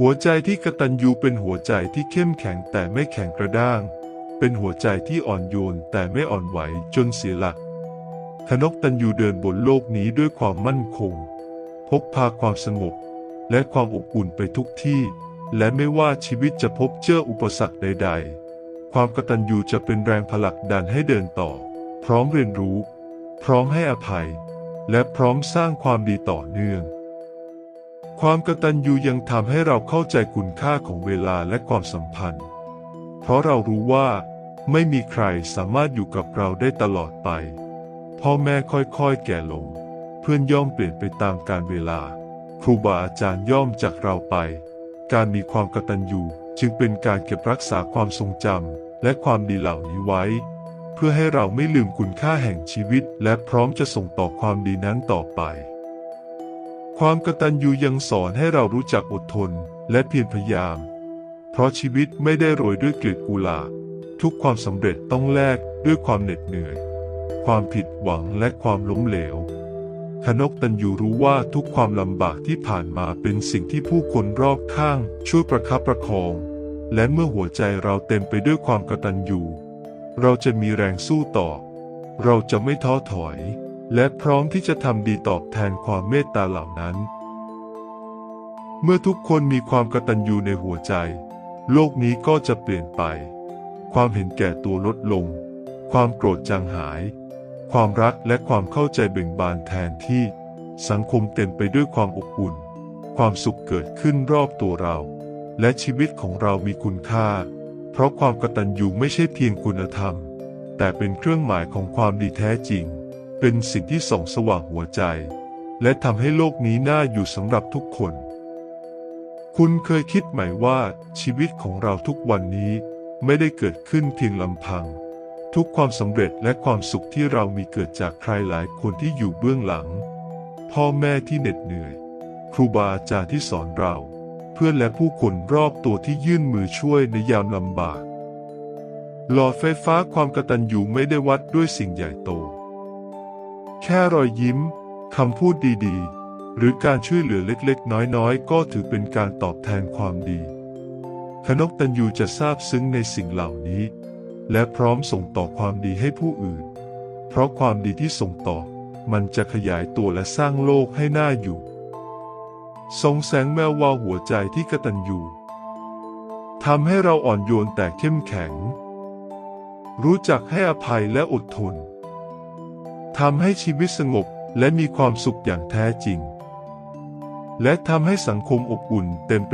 หัวใจที่กตัญญูเป็นหัวใจที่เข้มแข็งแต่ไม่แข็งกระด้าง เป็นหัวใจที่อ่อนโยนแต่ไม่อ่อนไหวจนเสียหลักขนกตัญญูเดินบนโลกนี้ด้วยความมั่นคง พกพาความสงบ และความอบอุ่นไปทุกที่ และไม่ว่าชีวิตจะพบเจออุปสรรคใด ๆ ความกตัญญูจะเป็นแรงผลักดันให้เดินต่อ พร้อมเรียนรู้ พร้อมให้อภัย และพร้อมสร้างความดีต่อเนื่อง ความกตัญญูยังทำให้เราเข้าใจคุณค่าของเวลาและความสัมพันธ์ เพราะเรารู้ว่า ไม่มีใครสามารถอยู่กับเราได้ตลอดไป พ่อแม่ค่อยๆ แก่ลง เพื่อนย่อมเปลี่ยนไปตามกาลเวลา ครูบาอาจารย์ย่อมจากเราไป การมีความกตัญญูจึงเป็นการเก็บรักษาความทรงจำและความดีเหล่านี้ไว้ เพื่อให้เราไม่ลืมคุณค่าแห่งชีวิต และพร้อมจะส่งต่อความดีนั้นต่อไป ความกตัญญูยังสอนให้เรารู้จักอดทนและเพียรพยายาม เพราะชีวิตไม่ได้โรยด้วยกลีบกุหลาบทุกความสำเร็จต้องแลกด้วยความเหน็ดเหนื่อย ความผิดหวังและความล้มเหลวขนกตันยูรู้ว่าทุกความลำบากที่ผ่านมาเป็นสิ่งที่ผู้คนรอบข้างช่วยประคับประคอง และเมื่อหัวใจเราเต็มไปด้วยความกตัญญู เราจะมีแรงสู้ต่อ เราจะไม่ท้อถอย และพร้อมที่จะทำดีตอบแทนความเมตตาเหล่านั้น เมื่อทุกคนมีความกตัญญูในหัวใจ โลกนี้ก็จะเปลี่ยนไป ความเห็นแก่ตัวลดลง ความโกรธจางหาย ความรักและความเข้าใจเบ่งบานแทนที่ สังคมเต็มไปด้วยความอบอุ่น ความสุขเกิดขึ้นรอบตัวเรา และชีวิตของเรามีคุณค่า เพราะความกตัญญูไม่ใช่เพียงคุณธรรม แต่เป็นเครื่องหมายของความดีแท้จริง เป็นสิ่งที่ส่องสว่างหัวใจ และทำให้โลกนี้น่าอยู่สำหรับทุกคน คุณเคยคิดไหมว่าชีวิตของเราทุกวันนี้ไม่ได้เกิดขึ้นเพียงลำพัง ทุกความสำเร็จและความสุขที่เรามีเกิดจากใครหลายคนที่อยู่เบื้องหลัง พ่อแม่ที่เหน็ดเหนื่อย ครูบาอาจารย์ที่สอนเรา เพื่อนและผู้คนรอบตัวที่ยื่นมือช่วยในยามลำบากหลอดไฟฟ้าความกระตัญญูไม่ได้วัดด้วยสิ่งใหญ่โต แค่รอยยิ้ม คำพูดดีๆ หรือการช่วยเหลือเล็กๆ น้อยๆ ก็ถือเป็นการตอบแทนความดี ขนกตัญญูจะซาบซึ้งในสิ่งเหล่านี้ และพร้อมส่งต่อความดีให้ผู้อื่น เพราะความดีที่ส่งต่อ มันจะขยายตัวและสร้างโลกให้น่าอยู่ทรงแสงแวววาวหัวใจที่กตัญญูทำให้เราอ่อนโยนแต่เข้มแข็ง รู้จักให้อภัยและอดทน ทำให้ชีวิตสงบและมีความสุขอย่างแท้จริง และทำให้สังคมอบอุ่นเต็มไป